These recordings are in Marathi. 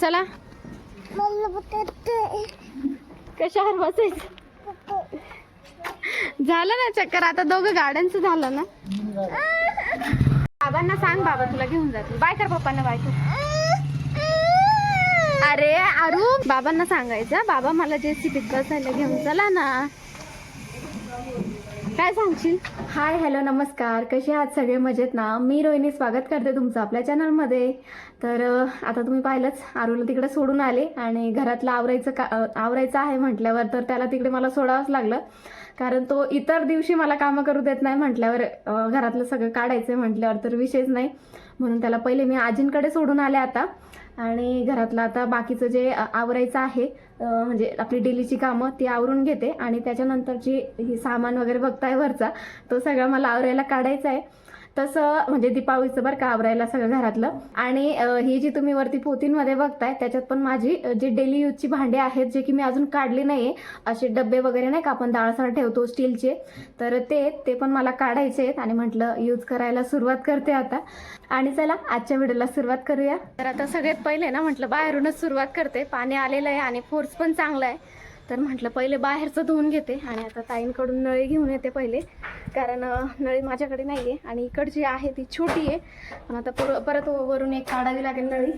चला. कशावर बसायचं? झालं ना चक्कर आता दोघं गाड्यांचं झालं ना. बाबांना सांग बाबा तुला घेऊन जातील बाय कर पप्पांना बाय कर. अरे अरू बाबांना सांगायचं बाबा मला जे सीटीत बसायला घेऊन चला ना. काय सांगशील? हाय हॅलो नमस्कार. कसे आहात? सगळे मजेत ना? मी रोहिणी स्वागत करते तुमचं आपल्या चॅनलमध्ये तर आता तुम्ही पाहिलंच आरूला तिकडे सोडून आले आणि घरातलं आवरायचं का आवरायचं आहे म्हटल्यावर तर त्याला तिकडे मला सोडावंच लागलं. कारण तो इतर दिवशी मला कामं करू देत नाही म्हटल्यावर घरातलं सगळं काढायचं म्हटल्यावर तर विषयच नाही. म्हणून त्याला पहिले मी आजींकडे सोडून आले आता. आणि घरातलं आता बाकीचं जे आवरायचं आहे म्हणजे आपली डेलीची कामं ती आवरून घेते. आणि त्याच्यानंतरची ही सामान वगैरे बघताय वरचा तो सगळा मला आवरायला काढायचा आहे तसं म्हणजे दीपावलीचं बरं का आवरायला सगळं घरातलं. आणि ही जी तुम्ही वरती पोतींमध्ये बघताय त्याच्यात पण माझी जे जी डेली यूजची भांडे आहेत जे की मी अजून काढली नाही आहे असे डबे वगैरे नाही का आपण डाळसार ठेवतो स्टीलचे तर ते ते पण मला काढायचे आहेत आणि म्हटलं यूज करायला सुरुवात करते आता. आणि चला आजच्या व्हिडिओला सुरुवात करूया. तर आता सगळ्यात पहिले ना म्हटलं बाहेरूनच सुरुवात करते. पाणी आलेलं आहे आणि फोर्स पण चांगला आहे. तर म्हटलं पहिले बाहेरचं धुवून घेते आणि आता ताईंकडून नळी घेऊन येते पहिले. कारण नळी माझ्याकडे नाही आहे आणि इकडची आहे ती छोटी आहे पण आता पर परत वरून एक काढावी लागेल नळी.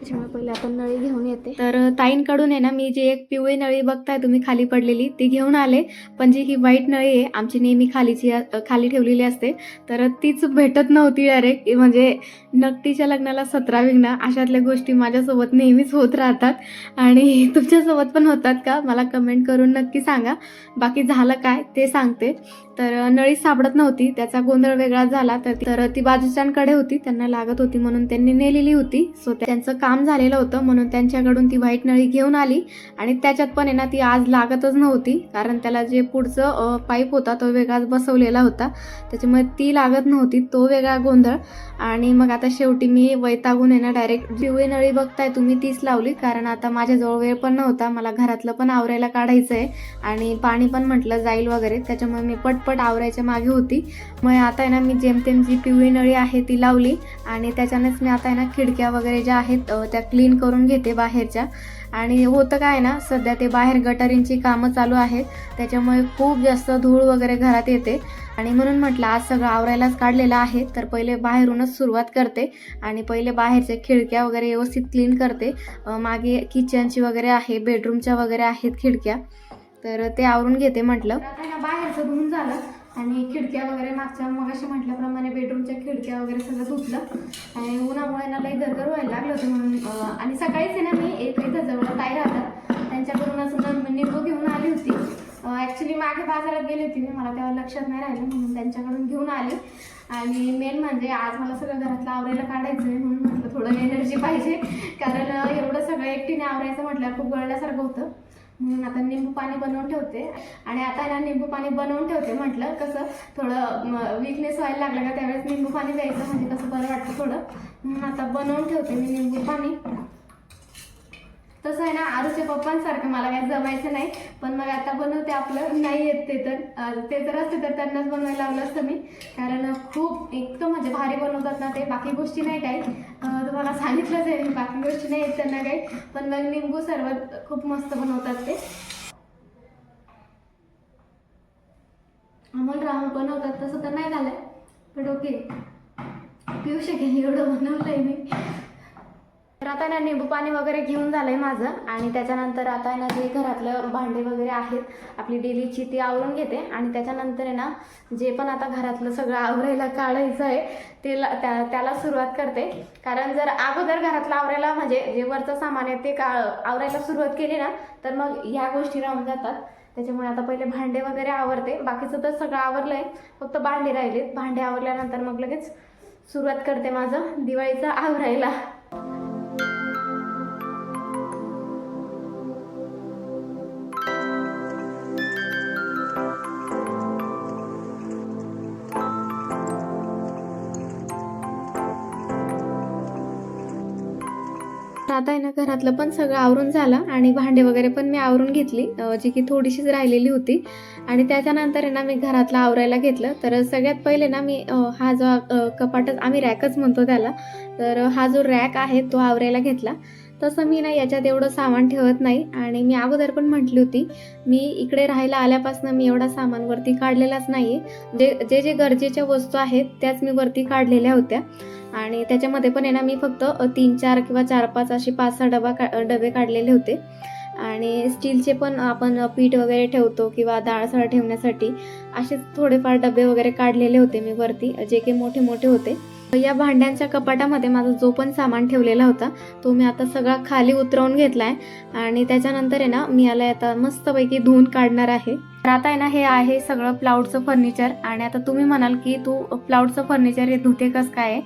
त्याच्यामुळे पहिले आपण नळी घेऊन येते. तर ताईंकडून आहे ना मी जी एक पिवळी नळी बघताय तुम्ही खाली पडलेली ती घेऊन आले. पण जी ही व्हाईट नळी आहे आमची नेहमी खालीची खाली ठेवलेली असते. तर तीच भेटत नव्हती डायरेक्ट म्हणजे नकटीच्या लग्नाला सतरा विघ्न अशातल्या गोष्टी माझ्यासोबत नेहमीच होत राहतात. आणि तुमच्यासोबत पण होतात का? मला कमेंट करून नक्की सांगा. बाकी झालं काय ते सांगते. तर नळी सापडत नव्हती त्याचा गोंधळ वेगळा झाला. तर तर ती बाजूच्यांकडे होती त्यांना लागत होती म्हणून त्यांनी नेलेली होती. सो त्यांचं काम झालेलं होतं म्हणून त्यांच्याकडून ती व्हाईट नळी घेऊन आली. आणि त्याच्यात पण आहे ना ती आज लागतच नव्हती कारण त्याला जे पुढचं पाईप होता तो वेगळाच बसवलेला होता. त्याच्यामुळे ती लागत नव्हती तो वेगळा गोंधळ. आणि मग आता शेवटी मी वैतागून आहे ना डायरेक्ट पिवळी नळी बघताय तुम्ही तीच लावली. कारण आता माझ्याजवळ वेळ पण नव्हता मला घरातलं पण आवरायला काढायचं आहे आणि पाणी पण म्हटलं जाईल वगैरे त्याच्यामुळे मी पटपट आवरायच्या मागे होती. मग आता आहे ना मी जेमतेम जी पिवळी नळी आहे ती लावली. आणि त्याच्यानेच मी आता आहे ना खिडक्या वगैरे ज्या आहेत त्या क्लीन करून घेते बाहेरच्या. आणि होतं काय ना सध्या ते बाहेर गटारींची कामं चालू आहेत. त्याच्यामुळे खूप जास्त धूळ वगैरे घरात येते. आणि म्हणून म्हटलं आज सगळं आवरायलाच काढलेलं आहे. तर पहिले बाहेरूनच सुरुवात करते. आणि पहिले बाहेरच्या खिडक्या वगैरे व्यवस्थित क्लीन करते. मागे किचनची वगैरे आहे बेडरूमच्या वगैरे आहेत खिडक्या. तर ते आवरून घेते म्हटलं. बाहेरचं धुवून झालं. आणि खिडक्या वगैरे मागच्या मग असे म्हटल्याप्रमाणे बेडरूमच्या खिडक्या वगैरे सगळं धुतलं आणि उन्हामुळे ना लई गरगर व्हायला लागलं होतं म्हणून आणि सकाळीच आहे ना मी एक इथं जवळ ताई राहतात त्यांच्याकडून असं ना निंबू घेऊन आली होती. ॲक्च्युली मागे बाजारात गेली होती मी मला तेव्हा लक्षात नाही राहिलं म्हणून त्यांच्याकडून घेऊन आली. आणि मेन म्हणजे आज मला सगळं घरातलं आवरायला काढायचं आहे म्हणून म्हटलं थोडं एनर्जी पाहिजे. कारण एवढं सगळं एकटीने आवरायचं म्हटल्यावर खूप गळल्यासारखं होतं. म्हणून आता निंबू पाणी बनवून ठेवते. आणि आता ना निंबू पाणी बनवून ठेवते म्हटलं कसं थोडं विकनेस व्हायला लागलं का त्यावेळेस निंबू पाणी द्यायचं म्हणजे कसं बरं वाटतं थोडं. म्हणून आता बनवून ठेवते मी निंबू पाणी. तसं आहे ना आरूच्या पप्पांसारखं मला काही जमायचं नाही पण मग आता बनवते आपलं. नाही येत ते तर. ते जर असते तर त्यांनाच बनवायला लावलं असतं मी. कारण खूप इतकं म्हणजे भारी बनवतात ना ते. बाकी गोष्टी नाही काही. तुम्हाला सांगितलंच आहे बाकी गोष्टी नाही येत त्यांना काही. पण मग निंबू सरबत खूप मस्त बनवतात ते. अमोल राम बनवतात तसं तर नाही झालं बट ओके पिऊ शकेल एवढं बनवलंय मी. तर आता ना निंबू पाणी वगैरे घेऊन झालंय माझं आणि त्याच्यानंतर आता आहे ना जे घरातलं भांडे वगैरे आहेत आपली डेलीची ती आवरून घेते. आणि त्याच्यानंतर आहे ना जे पण आता घरातलं सगळं आवरायला काढायचं आहे ते त्या त्याला सुरुवात करते. कारण जर अगोदर घरातलं आवरायला म्हणजे जे वरचं सामान आहे ते का आवरायला सुरुवात केली ना तर मग ह्या गोष्टी राहून जातात. त्याच्यामुळे आता पहिले भांडे वगैरे आवरते. बाकीचं तर सगळं आवरलं आहे फक्त भांडे राहिलेत. भांडे आवरल्यानंतर मग लगेच सुरुवात करते माझं दिवाळीचं आवरायला. आता आहे ना घरातलं पण सगळं आवरून झालं आणि भांडे वगैरे पण मी आवरून घेतली जी की थोडीशीच राहिलेली होती. आणि त्याच्यानंतर आहे ना मी घरातलं आवरायला घेतलं. तर सगळ्यात पहिले ना मी हा जो कपाटच आम्ही रॅकच म्हणतो त्याला तर हा जो रॅक आहे तो आवरायला घेतला. तसं मी ना याच्यात एवढं सामान ठेवत नाही. आणि मी अगोदर पण म्हटली होती मी इकडे राहायला आल्यापासून मी एवढा सामान वरती काढलेलाच नाही आहे जे जे जे गरजेच्या वस्तू आहेत त्याच मी वरती काढलेल्या होत्या. आणि त्याच्यामध्ये पण आहे ना मी फक्त तीन चार किंवा चार पाच असे पाच सहा डबा का डबे काढलेले होते. आणि स्टीलचे पण आपण पीठ वगैरे ठेवतो किंवा डाळसळ ठेवण्यासाठी असे थोडेफार डबे वगैरे काढलेले होते मी वरती जे काही मोठे मोठे होते या भांड्यांच्या कपाटामध्ये माझा जो पण सामान ठेवलेला होता तो मी आता सगळा खाली उतरवून घेतला आहे आणि त्याच्यानंतर आहे ना मी याला आता मस्तपैकी धुवून काढणार आहे. तर आता आहे ना हे आहे सगळं प्लाऊडचं फर्निचर आणि आता तुम्ही म्हणाल की तू प्लाऊडचं फर्निचर हे धुते कसं काय?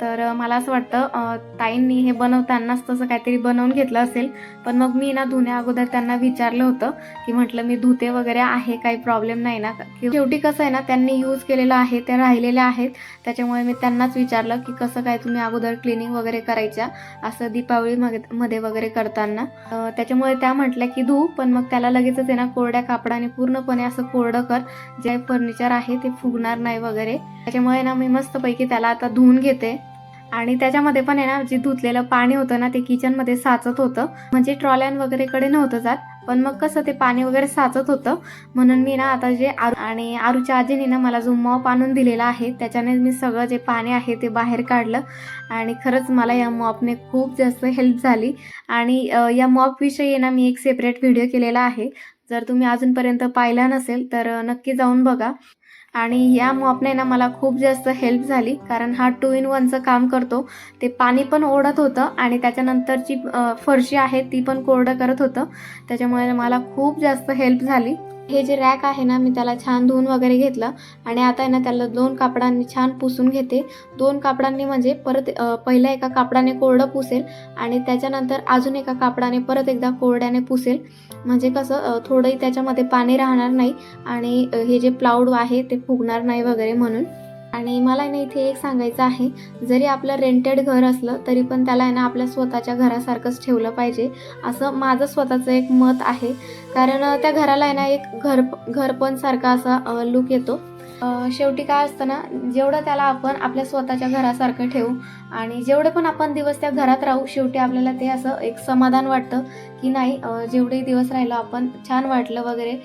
तर मला असं वाटतं ताईंनी हे बनवतानाच तसं काहीतरी बनवून घेतलं असेल. पण मग मी ना धुण्या अगोदर त्यांना विचारलं होतं की म्हटलं मी धुते वगैरे आहे काही प्रॉब्लेम नाही ना. की शेवटी कसं आहे ना त्यांनी यूज केलेलं आहे ते राहिलेले आहेत. त्याच्यामुळे मी त्यांनाच विचारलं की कसं काय तुम्ही अगोदर क्लिनिंग वगैरे करायच्या असं दीपावली मध्ये- वगैरे करताना. त्याच्यामुळे त्या म्हटल्या की धू. पण मग त्याला लगेचच आहे ना कोरड्या कापडाने पूर्ण पूर्णपणे असं कोरडं कर. जे फर्निचर आहे ते फुगणार नाही वगैरे. त्याच्यामुळे ना मी मस्तपैकी त्याला आता धुवून घेते. आणि त्याच्यामध्ये पण आहे ना जे धुतलेलं पाणी होतं ना ते किचनमध्ये साचत होतं. म्हणजे ट्रॉल्यान वगैरेकडे नव्हतं जात. पण मग कसं ते पाणी वगैरे साचत होतं. म्हणून मी ना आता जे आरू आणि आरूच्या आजीने ना मला जो मॉप आणून दिलेला आहे त्याच्याने मी सगळं जे पाणी आहे ते बाहेर काढलं. आणि खरंच मला या मॉपने खूप जास्त हेल्प झाली. आणि या मॉपविषयी ना मी एक सेपरेट व्हिडिओ केलेला आहे. जर तुम्ही अजूनपर्यंत पाहिला नसेल तर नक्की जाऊन बघा. आणि या मॉपने ना मला खूप जास्त हेल्प झाली कारण हा टू इन वनचं काम करतो. ते पाणी पण ओढत होतं आणि त्याच्यानंतरची फरशी आहे ती पण कोरडं करत होतं. त्याच्यामुळे मला खूप जास्त हेल्प झाली. हे जे रॅक आहे ना मी त्याला छान धुवून वगैरे घेतलं आणि आता आहे ना त्याला दोन कापडांनी छान पुसून घेते. दोन कापडांनी म्हणजे परत पहिल्या एका कापडाने कोरडं पुसेल आणि त्याच्यानंतर अजून एका कापडाने परत एकदा कोरड्याने पुसेल. म्हणजे कसं थोडंही त्याच्यामध्ये पाणी राहणार नाही आणि हे जे प्लाऊड आहे ते फुगणार नाही वगैरे म्हणून. आणि मला आहे ना इथे एक सांगायचं आहे जरी आपलं रेंटेड घर असलं तरी पण त्याला आहे ना आपल्या स्वतःच्या घरासारखंच ठेवलं पाहिजे. असं माझं स्वतःचं एक मत आहे. कारण त्या घराला आहे ना एक घर घर सारखा असा लुक येतो. शेवटी काय असतं ना जेवढं त्याला आपण आपल्या स्वतःच्या घरासारखं ठेवू आणि जेवढे पण आपण दिवस त्या घरात राहू शेवटी आपल्याला ते असं एक समाधान वाटतं की नाही जेवढे दिवस राहिलो आपण छान वाटलं वगैरे.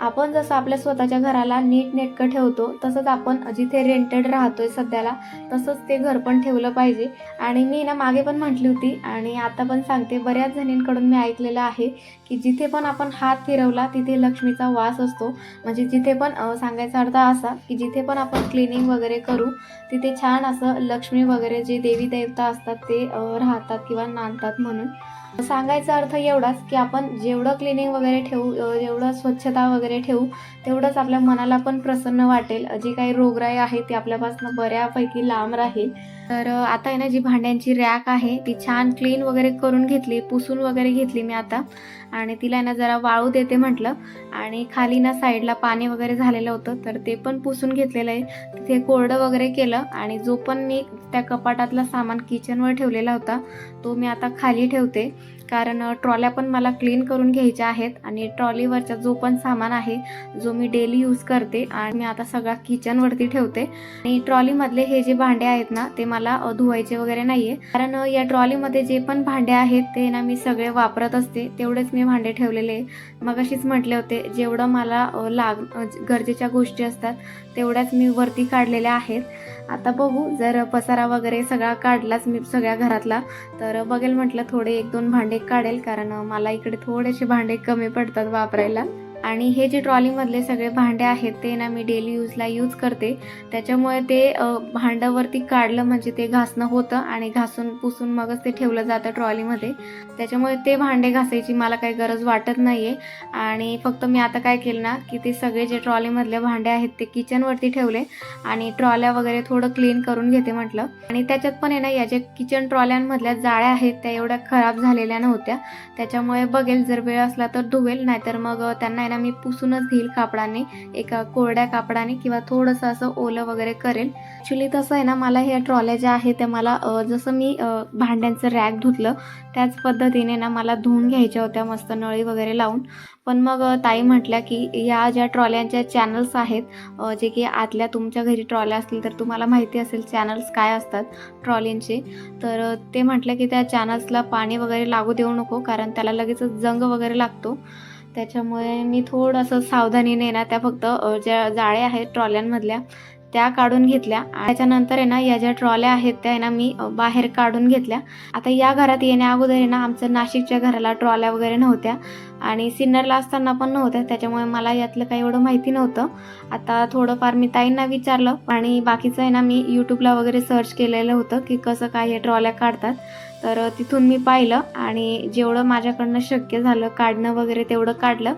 आपण जसं आपल्या स्वतःच्या घराला नीट नेटकं ठेवतो तसंच आपण जिथे रेंटेड राहतोय सध्याला तसंच ते घर पण ठेवलं पाहिजे. आणि मी ना मागे पण म्हटली होती आणि आता पण सांगते बऱ्याच जणींकडून मी ऐकलेलं आहे की जिथे पण आपण हात फिरवला तिथे लक्ष्मीचा वास असतो. म्हणजे जिथे पण सांगायचा अर्थ असा की जिथे पण आपण क्लिनिंग वगैरे करू तिथे छान असं लक्ष्मी वगैरे जे दे देवी देवता असतात ते राहतात किंवा नांदतात म्हणून. सांगायचा अर्थ एवढाच की आपण जेवढं क्लिनिंग वगैरे ठेवू जेवढं स्वच्छता वगैरे ठेवू तेवढंच आपल्या मनाला पण प्रसन्न वाटेल. जी काही रोगराई आहे ती आपल्यापासून बऱ्यापैकी लांब राहील. तर आता आहे ना जी भांड्यांची रॅक आहे ती छान क्लीन वगैरे करून घेतली पुसून वगैरे घेतली मी आता. आणि तिला ना जरा वाळू देते म्हटलं. आणि खाली ना साईडला पाणी वगैरे झालेलं होतं तर ते पण पुसून घेतलेलं आहे. तिथे कोरडं वगैरे केलं आणि जो पण मी त्या कपाटातला सामान किचनवर ठेवलेला होता तो मी आता खाली ठेवते. कारण ट्रॉल्या पण मला क्लीन करून घ्यायच्या आहेत आणि ट्रॉलीवरचा जो पण सामान आहे जो मी डेली यूज करते आणि मी आता सगळा किचनवरती ठेवते. आणि ट्रॉलीमधले हे जे भांडे आहेत ना ते मला धुवायचे वगैरे नाहीये. कारण या ट्रॉलीमध्ये जे पण भांडे आहेत ते ना मी सगळे वापरत असते. तेवढेच मी भांडे ठेवलेले मग अशीच म्हटले होते जेवढं मला लाग गरजेच्या गोष्टी असतात तेवढ्याच मी वरती काढलेल्या आहेत. आता बघू जर पसारा वगैरे सगळा काढलाच मी सगळ्या घरातला तर बघेल म्हटलं थोडे एक दोन भांडे काढेल कारण मला इकडे थोडेसे भांडे कमी पडतात वापरायला. आणि हे जे ट्रॉलीमधले सगळे भांडे आहेत ते ना मी डेली यूजला यूज करते. त्याच्यामुळे ते भांड्यावरती काढलं म्हणजे ते घासणं होतं आणि घासून पुसून मगच ते ठेवलं जातं ट्रॉलीमध्ये. त्याच्यामुळे ते भांडे घासायची मला काही गरज वाटत नाही आहे आणि फक्त मी आता काय केलं ना की ते सगळे जे ट्रॉलीमधले भांडे आहेत ते किचनवरती ठेवले आणि ट्रॉल्या वगैरे थोडं क्लीन करून घेते म्हटलं. आणि त्याच्यात पण आहे ना या ज्या किचन ट्रॉल्यांमधल्या जाळ्या आहेत त्या एवढ्या खराब झालेल्या नव्हत्या. त्याच्यामुळे बघेल जर वेळ असला तर धुवेल नाहीतर मग त्यांना पहिला मी पुसूनच घेईल कापडाने एका कोरड्या कापडाने किंवा थोडंसं असं ओलं वगैरे करेल. ॲक्च्युली तसं आहे ना मला ह्या ट्रॉल्या ज्या आहेत त्या मला जसं मी भांड्यांचं रॅक धुतलं त्याच पद्धतीने ना मला धुवून घ्यायच्या होत्या मस्त नळी वगैरे लावून. पण मग ताई म्हटल्या की या ज्या ट्रॉल्यांच्या चॅनल्स आहेत जे की आतल्या तुमच्या घरी ट्रॉल्या असतील तर तुम्हाला माहिती असेल चॅनल्स काय असतात ट्रॉलींचे तर ते म्हटलं की त्या चॅनल्सला पाणी वगैरे लागू देऊ नको कारण त्याला लगेचच जंग वगैरे लागतो. त्याच्यामुळे मी थोडंसं सावधानीने ना त्या फक्त ज्या जाळ्या आहेत ट्रॉल्यांमधल्या त्या काढून घेतल्या. त्याच्यानंतर आहे ना या ज्या ट्रॉल्या आहेत त्या आहे ना मी बाहेर काढून घेतल्या. आता या घरात येण्या अगोदर आहे ना आमचं नाशिकच्या घराला ट्रॉल्या वगैरे नव्हत्या. आणि सिन्नरला असताना पण नव्हत्या त्याच्यामुळे मला यातलं काही एवढं माहिती नव्हतं. आता थोडंफार मी ताईंना विचारलं. आणि बाकीचं आहे ना मी यूट्यूबला वगैरे सर्च केलेलं होतं की कसं काय हे ट्रॉल्या काढतात. तर तिथून मी पाहिलं आणि जेवढं माझ्याकडनं शक्य झालं काढणं वगैरे तेवढं काढलं.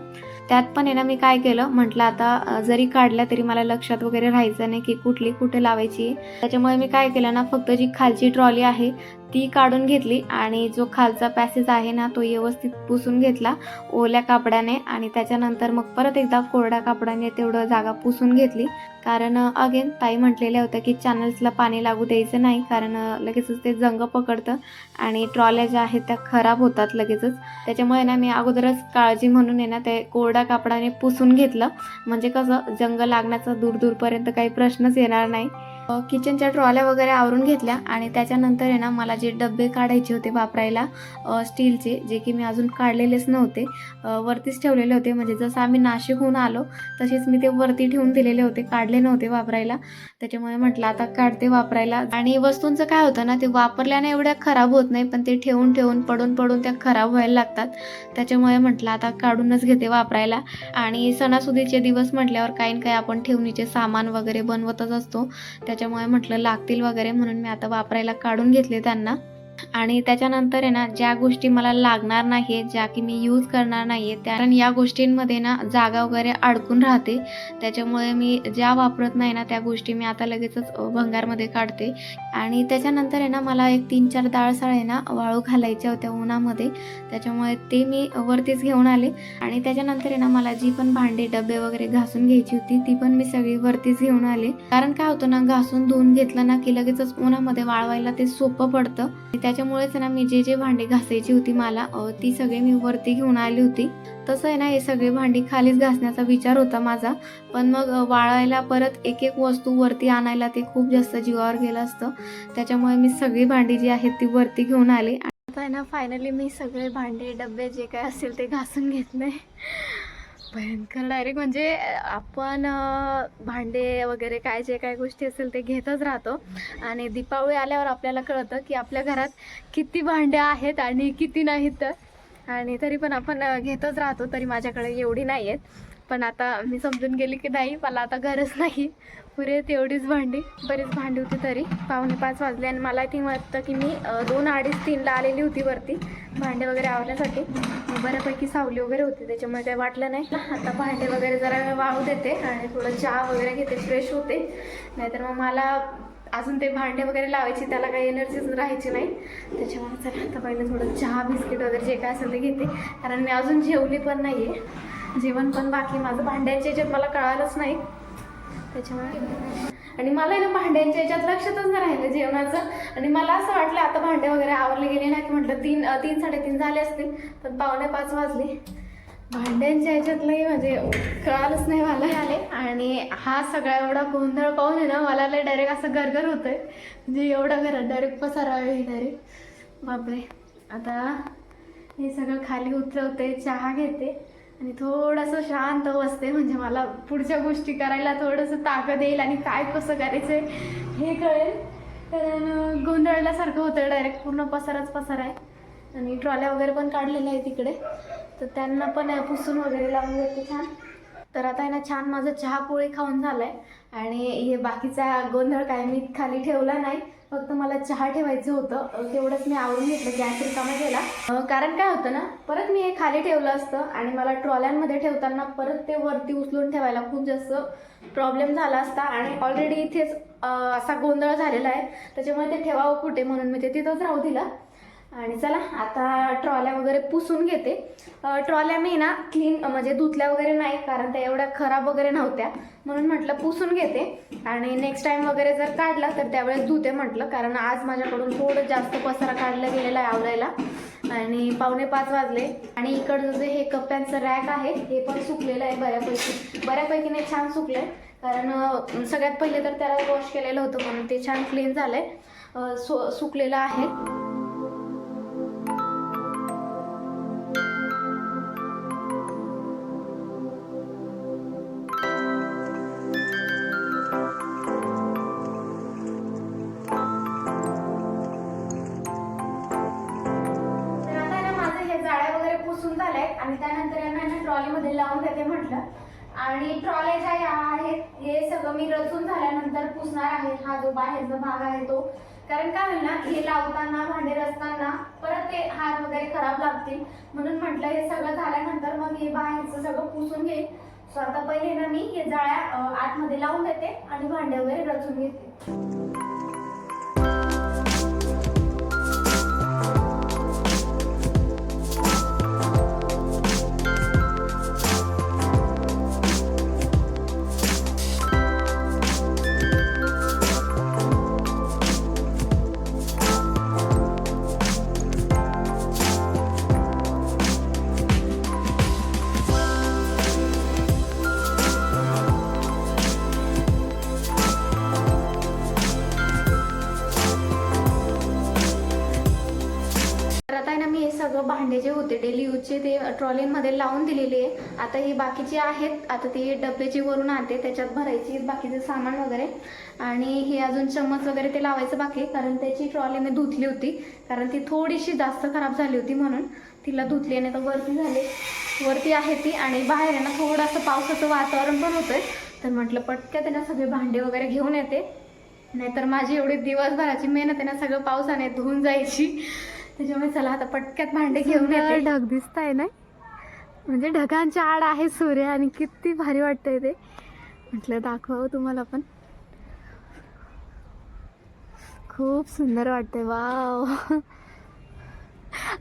त्यात पण आहे ना मी काय केलं म्हटलं आता जरी काढल्या तरी मला लक्षात वगैरे राहायचं नाही की कुठली कुठे लावायची. त्याच्यामुळे मी काय केलं ना फक्त जी खालची ट्रॉली आहे ती काढून घेतली आणि जो खालचा पॅसेज आहे ना तो व्यवस्थित पुसून घेतला ओल्या कापडाने आणि त्याच्यानंतर मग परत एकदा कोरड्या कापडाने तेवढं जागा पुसून घेतली. कारण अगेन ताई म्हटलेल्या होत्या की चॅनल्सला पाणी लागू द्यायचं नाही कारण लगेचच ते जंग पकडतं आणि ट्रॉल्या ज्या आहेत त्या खराब होतात लगेचच. त्याच्यामुळे ना मी अगोदरच काळजी म्हणून आहे ना ते कोरड्या कापडाने पुसून घेतलं. म्हणजे कसं जंग लागण्याचा दूर दूरपर्यंत काही प्रश्नच येणार नाही. किचनच्या ट्रॉल्या वगैरे आवरून घेतल्या आणि त्याच्यानंतर आहे ना मला जे डबे काढायचे होते वापरायला स्टीलचे जे की मी अजून काढलेलेच नव्हते वरतीच ठेवलेले होते. म्हणजे जसं आम्ही नाशिकहून आलो तसेच मी ते वरती ठेवून दिलेले होते काढले नव्हते वापरायला. त्याच्यामुळे म्हटलं आता काढते वापरायला. आणि वस्तूंचं काय होतं ना ते वापरल्याने एवढ्या खराब होत नाही पण ते ठेवून ठेवून पडून पडून त्या खराब व्हायला लागतात. त्याच्यामुळे म्हटलं आता काढूनच घेते वापरायला. आणि सणासुदीचे दिवस म्हटल्यावर काही ना काही आपण ठेवणीचे सामान वगैरे बनवतच असतो. त्याच्यामुळे म्हटलं लागतील वगैरे म्हणून मी आता वापरायला काढून घेतले त्यांना. आणि त्याच्यानंतर आहे ना ज्या गोष्टी मला लागणार नाही आहेत ज्या की मी यूज करणार नाही आहे कारण या गोष्टींमध्ये ना जागा वगैरे अडकून राहते. त्याच्यामुळे मी ज्या वापरत नाही ना त्या गोष्टी मी आता लगेचच भंगारमध्ये काढते. आणि त्याच्यानंतर आहे ना मला एक तीन चार डाळसाळ आहे ना वाळू घालायच्या होत्या उन्हामध्ये. त्याच्यामुळे ते मी वरतीच घेऊन आले. आणि त्याच्यानंतर आहे ना मला जी पण भांडे डबे वगैरे घासून घ्यायची होती ती पण मी सगळी वरतीच घेऊन आले. कारण काय होतं ना घासून धुवून घेतलं ना की लगेचच उन्हामध्ये वाळवायला ते सोपं पडतं. त्याच्यामुळेच ना मी जे जे भांडी घासायची होती मला ती सगळी मी वरती घेऊन आली होती. तसं आहे ना हे सगळे भांडी खालीच घासण्याचा विचार होता माझा. पण मग वाळायला परत एक एक वस्तू वरती आणायला ते खूप जास्त जीवावर गेलं असतं. त्याच्यामुळे मी सगळी भांडी जी आहेत ती वरती घेऊन आली. आता आहे ना फायनली मी सगळे भांडे डबे जे काय असेल ते घासून घेतले. भयंकर. डायरेक्ट म्हणजे आपण भांडे वगैरे काय जे काय गोष्टी असेल ते घेतच राहतो. आणि दीपावळी आल्यावर आपल्याला कळतं की आपल्या घरात किती भांडे आहेत आणि किती नाहीत. तर आणि तरी पण आपण घेतच राहतो तरी माझ्याकडे एवढी नाही आहेत पण आता मी समजून गेली की नाही मला आता गरज नाही. पुरे तेवढीच भांडी बरीच भांडी होती तरी. पावणे पाच वाजले आणि मला ती वाटतं की मी दोन अडीच तीनला आलेली होती वरती भांडे वगैरे आवरण्यासाठी. बऱ्यापैकी सावली वगैरे होती त्याच्यामुळे काही वाटलं नाही. आता भांडे वगैरे जरा वाळू देते आणि थोडं चहा वगैरे घेते फ्रेश होते. नाहीतर मग मला अजून ते भांडे वगैरे लावायची त्याला काही एनर्जीच राहायची नाही. त्याच्यामुळे चला आता पहिले थोडं चहा बिस्किट वगैरे जे काय असेल ते घेते. कारण मी अजून जेवली पण नाही आहे जेवण पण बाकी माझं भांड्यांच्या याच्यात मला कळालंच नाही. त्याच्यामुळे आणि मला आहे ना भांड्यांच्या याच्यात लक्षातच नाही राहिलं जेवणाचं. आणि मला असं वाटलं आता भांडे वगैरे आवरले गेले नाही म्हटलं तीन तीन साडेतीन झाले असतील पण पावणे पाच वाजले. भांड्यांच्या ह्याच्यातलंही म्हणजे कळालंच नाही मला. आले आणि हा सगळा एवढा गोंधळ पाहून आहे ना मला लय डायरेक्ट असं गरगर होतंय. म्हणजे एवढा घरात डायरेक्ट पसारावे डायरेक्ट बापरे. आता हे सगळं खाली उतरवते चहा घेते. आणि थोडंसं शांत बसते. म्हणजे मला पुढच्या गोष्टी करायला थोडंसं ताकद येईल आणि काय कसं करायचं हे कळेल. कारण गोंधळल्यासारखं होतं डायरेक्ट पूर्ण पसाराच पसार आहे. आणि ट्रॉल्या वगैरे पण काढलेल्या आहे तिकडे तर त्यांना पण पुसून वगैरे लावून देते छान. तर आता आहे ना छान माझं चहा पोळी खाऊन आहे आणि हे बाकीचा गोंधळ काय मी खाली ठेवला नाही. फक्त मला चहा ठेवायचं होतं. तेवढंच मी आवरून घेतलं गॅस रिकामा केला कारण काय होतं ना परत मी हे खाली ठेवलं असतं आणि मला ट्रॉल्यांमध्ये ठेवताना परत ते वरती उचलून ठेवायला खूप जास्त प्रॉब्लेम झाला असता आणि ऑलरेडी इथेच असा गोंधळ झालेला आहे. त्याच्यामुळे ते ठेवावं कुठे म्हणून मी ते तिथंच राहू दिलं. आणि चला आता ट्रॉल्या वगैरे पुसून घेते. ट्रॉल्या मी ना क्लीन म्हणजे धुतल्या वगैरे नाही कारण त्या एवढ्या खराब वगैरे नव्हत्या. म्हणून म्हटलं पुसून घेते. आणि नेक्स्ट टाइम वगैरे जर काढला तर त्यावेळेस धुते म्हटलं कारण आज माझ्याकडून थोडं जास्त पसारा काढला गेलेला आहे आवडायला आणि पावणे पाच वाजले. आणि इकडचं जे हे कप्प्यांचं रॅक आहे हे पण सुकलेलं आहे बऱ्यापैकी. बऱ्यापैकी नाही छान आहे कारण सगळ्यात पहिले तर त्याला वॉश केलेलं होतं म्हणून ते छान क्लीन झालं आहे सु सुकलेलं आहे. पुसून झाले आणि त्यानंतर यांना ना ट्रॉलीमध्ये लावून देते म्हटलं. आणि ट्रॉल्या ज्या या आहेत हे सगळं मी रचून झाल्यानंतर पुसणार आहे. हा जो बाहेरचा भाग आहे तो. कारण काय होईल ना हे लावताना भांडे रचताना परत ते हात वगैरे खराब लागतील. म्हणून म्हटलं हे सगळं झाल्यानंतर मग हे बाहेरचं सगळं पुसून घेईल सो आता पहिले ना मी हे जाळ्या आतमध्ये लावून देते आणि भांडे वगैरे रचून घेते. भांडे जे होते डेली यूजचे ते ट्रॉलीमध्ये लावून दिलेले आहे. आता ही बाकीचे आहेत आता ती डब्याची वरून आणते त्याच्यात भरायची बाकीचे सामान वगैरे. आणि हे अजून चम्मच वगैरे ते लावायचं बाकी कारण त्याची ट्रॉली मी धुतली होती. कारण ती थोडीशी जास्त खराब झाली होती म्हणून तिला धुतली आणि आता वरती झाली. वरती आहे ती आणि बाहेर आहे ना थोडंसं पावसाचं वातावरण पण होतंय. तर म्हटलं पटक्या त्यांना सगळे भांडे वगैरे घेऊन येते. नाहीतर माझी एवढी दिवसभराची मेहनत आहे ना सगळं पावसाने धुवून जायची. त्याच्यामुळे चला आता पटक्यात भांडे घेऊन ढग दिसत आहे ना? म्हणजे ढगांच्या आड आहे सूर्य आणि किती भारी वाटतंय ते. म्हटलं दाखवावं तुम्हाला पण. खूप सुंदर वाटतंय. वाव.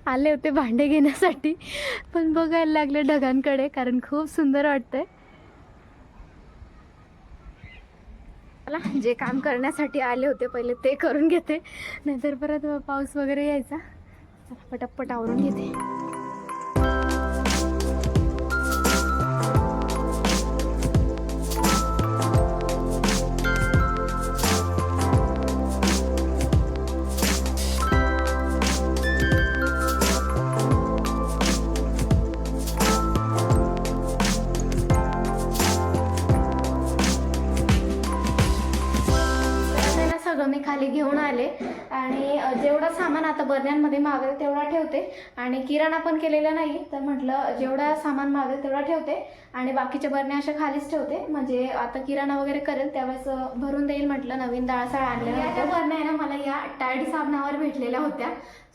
आले होते भांडे घेण्यासाठी पण बघायला लागले ढगांकडे कारण खूप सुंदर वाटतंय. मला जे काम करण्यासाठी आले होते पहिले ते करून घेते. नाहीतर परत पाऊस वगैरे यायचा. चला पटापट आवरून घेते. ना सगळं मी खाली घेऊन आले. आणि जेवढं सामान आता बरण्यांमध्ये मागेल तेवढा ठेवते. आणि किराणा पण केलेला नाही तर म्हटलं जेवढं सामान मागेल तेवढा ठेवते. आणि बाकीच्या बरण्या अशा खालीच ठेवते. म्हणजे आता किराणा वगैरे करेल त्यावेळेस भरून देईल म्हटलं नवीन डाळसाळ आणल्या त्या बरण्या आहे ना मला या टाईड साबणावर भेटलेल्या होत्या.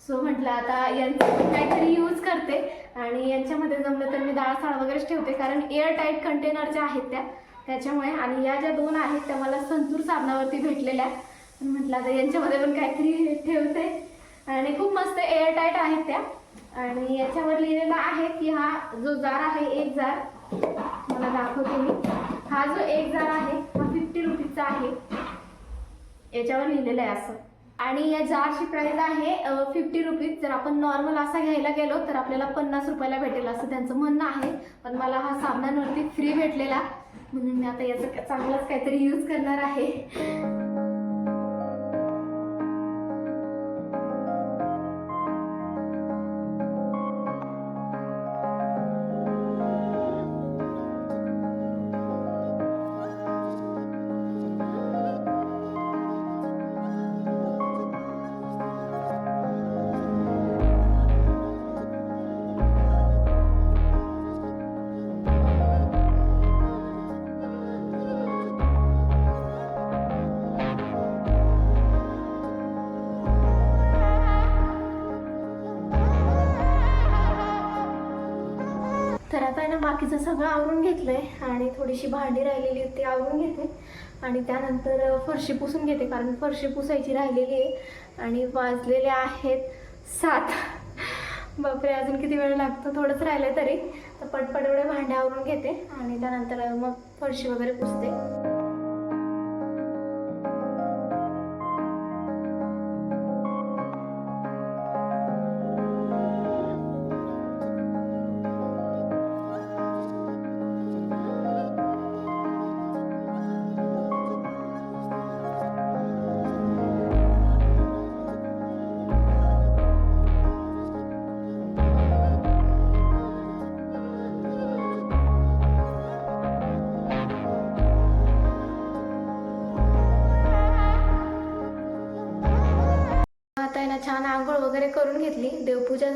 सो म्हटलं आता यांचं काहीतरी यूज करते. आणि यांच्यामध्ये जमलं तर मी डाळसाळ वगैरेच ठेवते. कारण एअर टाईट कंटेनरच्या आहेत त्या त्याच्यामुळे. आणि या ज्या दोन आहेत त्या मला संतूर साबणावरती भेटलेल्या म्हटलं आता यांच्यामध्ये पण काहीतरी ठेवते. आणि खूप मस्त एअर टाईट आहेत त्या. आणि याच्यावर लिहिलेलं आहे की हा जो जार आहे एक जार. मला दाखवते मी. हा जो एक जार आहे हा फिफ्टी रुपीजचा आहे. याच्यावर लिहिलेलं आहे असं. आणि या जारची प्राइस आहे फिफ्टी रुपीज जर आपण नॉर्मल असा घ्यायला गेलो तर आपल्याला पन्नास रुपयाला भेटेल असं त्यांचं म्हणणं आहे. पण मला हा साबणांवरती फ्री भेटलेला. म्हणून मी आता याचं चांगलाच काहीतरी यूज करणार आहे. आहे ना बाकीचं सगळं आवरून घेतलंय आणि थोडीशी भांडी राहिलेली होती ती आवरून घेते. आणि त्यानंतर फरशी पुसून घेते कारण फरशी पुसायची राहिलेली आहे. आणि वाजलेले आहेत सात. बापरे अजून किती वेळ लागतो? थोडंच राहिलं तरी. तर पटपट एवढे भांडे आवरून घेते आणि त्यानंतर मग फरशी वगैरे पुसते.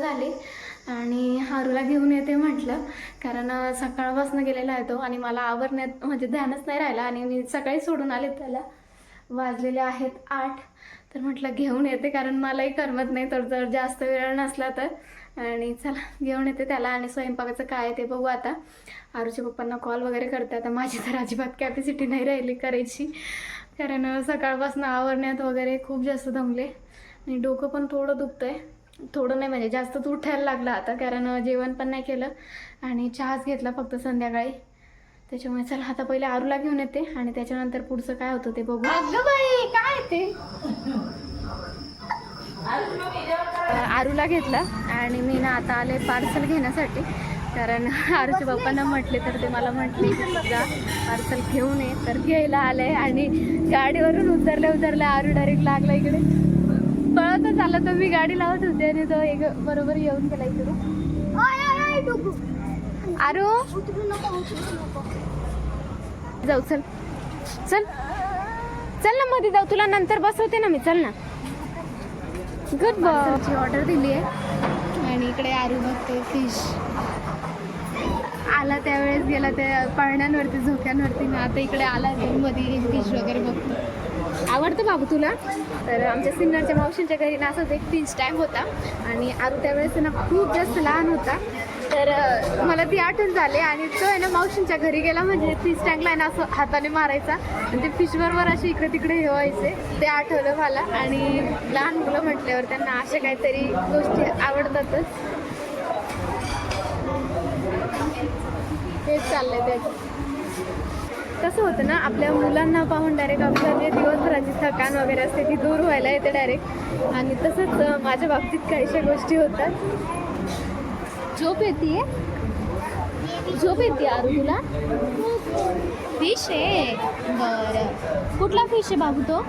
झाली आणि हारूला घेऊन येते म्हटलं कारण सकाळपासून गेलेला आहे तो आणि मला आवरण्यात म्हणजे ध्यानच नाही राहिला आणि मी सकाळी सोडून आले त्याला. वाजलेले आहेत आठ. तर म्हटलं घेऊन येते कारण मलाही करमत नाही तर जर जास्त वेळ नसला तर. आणि चला घेऊन येते त्याला आणि स्वयंपाकाचं काय आहे ते बघू आता. आरूच्या पप्पांना कॉल वगैरे करते. आता माझी तर अजिबात कॅपॅसिटी नाही राहिली करायची. कारण सकाळपासून आवरण्यात वगैरे खूप जास्त दमले. आणि डोकं पण थोडं दुखतं आहे थोडं नाही म्हणजे जास्तच उठायला लागलं आता कारण जेवण पण नाही केलं. आणि चहाच घेतला फक्त संध्याकाळी. त्याच्यामुळे चला आता पहिले आरूला घेऊन येते आणि त्याच्यानंतर पुढचं काय होतं ते बघू. अगं बाई काय ते? आरूला घेतला आणि मी ना आता आले पार्सल घेण्यासाठी. कारण आरूच्या बाप्पांना म्हटले तर ते मला म्हटले की जा पार्सल घेऊन ये. तर घ्यायला आले आणि गाडीवरून उतरल्या उतरल्या आरू डायरेक्ट लागला इकडे. पळतच आला तर मी गाडी लावत होते आणि तो एक बरोबर येऊन गेला इकडे आरू? जाऊ चल. चल. चल ना मध्ये जाऊ तुला नंतर बसवते ना मी. चल ना. गुड बॉयची ऑर्डर दिली आहे. आणि इकडे आरू बघते फिश आला त्यावेळेस गेला त्या पाळण्यांवरती झोक्यांवरती. ना आता इकडे आला मध्ये फिश वगैरे बघतो. आवडतं बाबू तुला? तर आमच्या सिन्नरच्या मावशींच्या घरी ना असंच एक पिंच टाईम होता. आणि आरू त्यावेळेस ना खूप जास्त लहान होता. तर मला ती आठवण झाली आणि तो आहे ना मावशींच्या घरी गेला म्हणजे फिश टँकला आहे ना असं हाताने मारायचा. आणि ते फिश बरोबर असे इकडे तिकडे हे व्हायचे. ते आठवलं मला. आणि लहान मुलं म्हटल्यावर त्यांना अशा काहीतरी गोष्टी आवडतातच. हेच चाललंय त्याचं. कसं होतं ना आपल्या मुलांना पाहून डायरेक्ट आपल्या जे दिवसभराची थकान वगैरे असते ती दूर व्हायला येते डायरेक्ट आणि तसंच माझ्या बाबतीत काहीशा गोष्टी होतात. झोप येते? झोप येते आरू तुला? फिश आहे बरं. कुठला फिश आहे बाबू तो?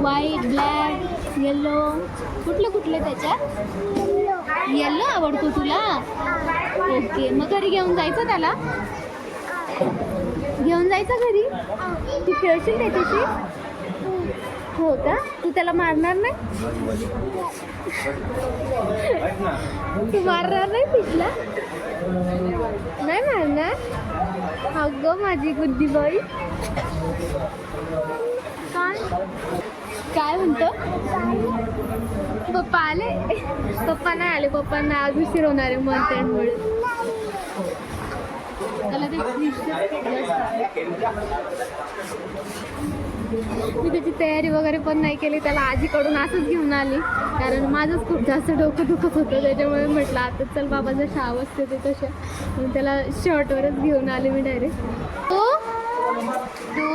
व्हाईट ब्लॅक येल्लो कुठलं कुठलं त्याच्यात? येल्लो आवडतो तुला? ओके मग घरी घेऊन जायचं त्याला? घेऊन जायचं घरी? तू खेळशील त्याच्याशी? हो का? तू त्याला मारणार नाही? तू मारणार नाही पिठला? नाही मारणार? अगं माझी गुड्डी बाई काय? काय म्हणतो? पप्पा आले? पप्पा नाही आले पप्पांना आज उशीर होणार आहे मंथएंडमुळे त्याला ते फिशच खूप जास्त मी त्याची तयारी वगैरे पण नाही केली त्याला आजीकडून असंच घेऊन आली. कारण माझंच खूप जास्त डोकं दुखत होतं त्याच्यामुळे म्हटलं आता चल बाबा जशा अवस्थेत ते तशा त्याला शर्टवरच घेऊन आले मी डायरेक्ट तू तू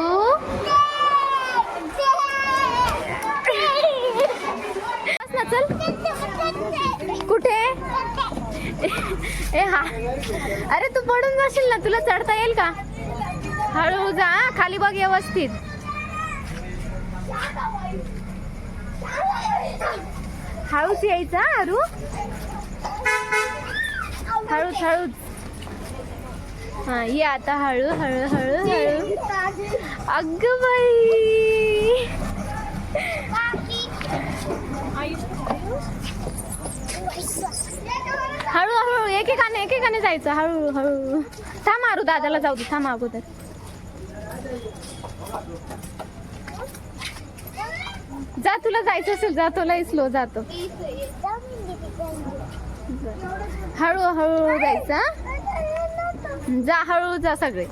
बस ना चल कुठे ए हा. अरे तू पडून जाशील ना. तुला चढता येईल का? हळू जा खाली बघ व्यवस्थित. हळूच यायचा अरू. हळूच हळूच. हा ये आता. हळू हळू हळू हळू. अग बाई हळू हळू वेगाने जायचं हळू हळू थांब मारू दादाला जाऊ दे थांब अगोदर. जा तुला जायचं असेल जा तुला स्लो जातो. हळूहळू जायचं जा हळू जा सगळे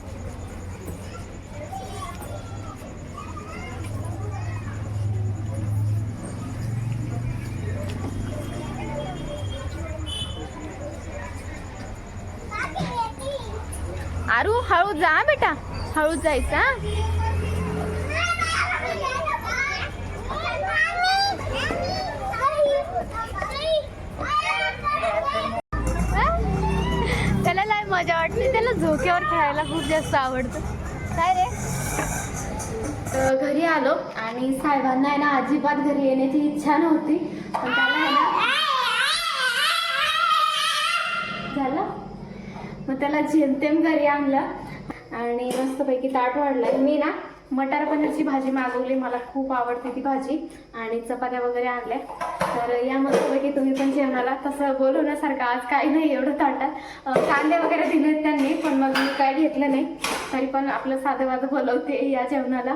आरू हळू जा बेटा. हळू जायचं त्याला लय मजा वाटते. त्याला झोक्यावर खेळायला खूप जास्त आवडतं. काय रे? घरी आलो आणि साहेबांना आहे ना अजिबात घरी येण्याची इच्छा नव्हती. पण त्याला आहे ना झालं? मग त्याला जेमतेम घरी आणलं. आणि मस्तपैकी ताट वाढलाय. मी ना मटार पनीरची भाजी मागवली मला खूप आवडते ती भाजी. आणि चपात्या वगैरे आणल्या. तर या मस्तपैकी तुम्ही पण जेवणाला तसं बोलवण्यासारखं आज काही नाही एवढं ताटात कांदे वगैरे दिलेत त्यांनी पण मग मी काय घेतलं नाही. तरी पण आपलं साधं वाधं बोलवते या जेवणाला.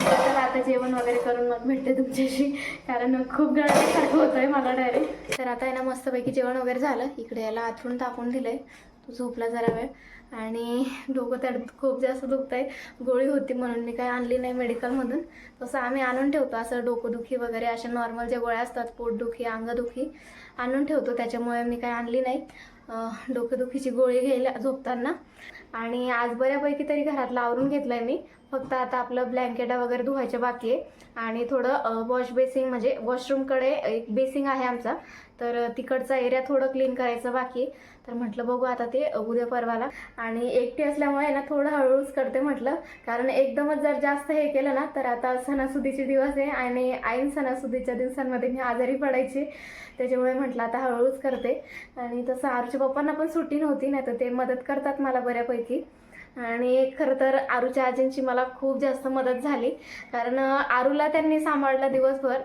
तर आता जेवण वगैरे करून मग भेटते तुमच्याशी. कारण खूप गळण्यासारखं होतंय मला डायरेक्ट तर आता आहे ना मस्तपैकी जेवण वगैरे झालं. इकडे याला आथरून टाकून दिलंय. तू झोपला जरा वेळ. आणि डोकं त्यात खूप जास्त दुखत आहे गोळी होती म्हणून मी काही आणली नाही मेडिकलमधून. तसं आम्ही आणून ठेवतो असं डोकंदुखी वगैरे अशा नॉर्मल ज्या गोळ्या असतात पोटदुखी अंगदुखी आणून ठेवतो. त्याच्यामुळे मी काही आणली नाही. डोकेदुखीची गोळी घ्यायला झोपताना. आणि आज बऱ्यापैकी तरी घरातलं आवरून घेतलं आहे मी. फक्त आता आपलं ब्लँकेटा वगैरे धुवायच्या बाकी आहे. आणि थोडं वॉश बेसिंग म्हणजे वॉशरूमकडे एक बेसिंग आहे आमचा. तर तिकडचा एरिया थोडं क्लीन करायचं बाकी तर म्हटलं बघू आता ते उद्या परवाला. आणि एकटी असल्यामुळे ना थोडं हळूहळूच करते म्हटलं. कारण एकदमच जर जास्त हे केलं ना तर आता सणासुदीचे दिवस आहे. आणि ऐन सणासुदीच्या दिवसांमध्ये मी आजारी पडायची. त्याच्यामुळे म्हटलं आता हळूहळूच करते. आणि तसं आरूच्या पप्पांना पण सुट्टी नव्हती नाही तर ते मदत करतात मला बऱ्यापैकी. आणि खरं तर आरूच्या आजींची मला खूप जास्त मदत झाली. कारण आरूला त्यांनी सांभाळलं दिवसभर.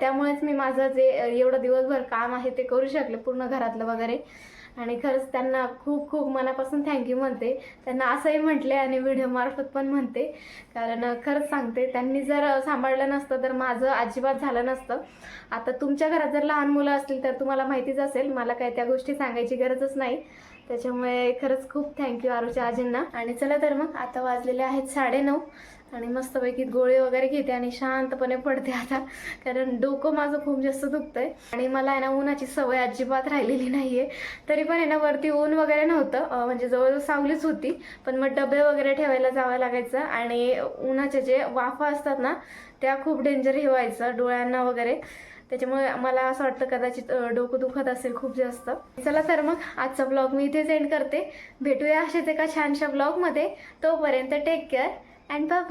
त्यामुळेच मी माझं जे एवढं दिवसभर काम आहे ते करू शकले पूर्ण घरातलं वगैरे. आणि खरंच त्यांना खूप खूप मनापासून थँक्यू म्हणते. त्यांना असंही म्हटले आणि व्हिडिओमार्फत पण म्हणते. कारण खरंच सांगते त्यांनी जर सांभाळलं नसतं तर माझं अजिबात झालं नसतं. आता तुमच्या घरात जर लहान मुलं असतील तर तुम्हाला माहितीच असेल मला काय त्या गोष्टी सांगायची गरजच नाही. त्याच्यामुळे खरंच खूप थँक्यू आरुच्या आजींना. आणि चला तर मग आता वाजलेले आहेत साडेनऊ. आणि मस्तपैकी गोळी वगैरे घेते आणि शांतपणे पडते आता. कारण डोकं माझं खूप जास्त दुखतंय. आणि मला आहे ना उन्हाची सवय अजिबात राहिलेली नाहीये. तरी पण आहे ना वरती ऊन वगैरे नव्हतं. म्हणजे जवळजवळ सावलीच होती. पण मग डबे वगैरे ठेवायला जावं लागायचं. आणि उन्हाचे जे वाफा असतात ना त्या खूप डेंजर हे व्हायचं डोळ्यांना वगैरे. त्याच्यामुळे मला असं वाटतं कदाचित डोकं दुखत असेल खूप जास्त. चला तर मग आजचा ब्लॉग मी इथेच एंड करते. भेटूया असेच एका छानशा ब्लॉगमध्ये तोपर्यंत टेक केअर अँड बाय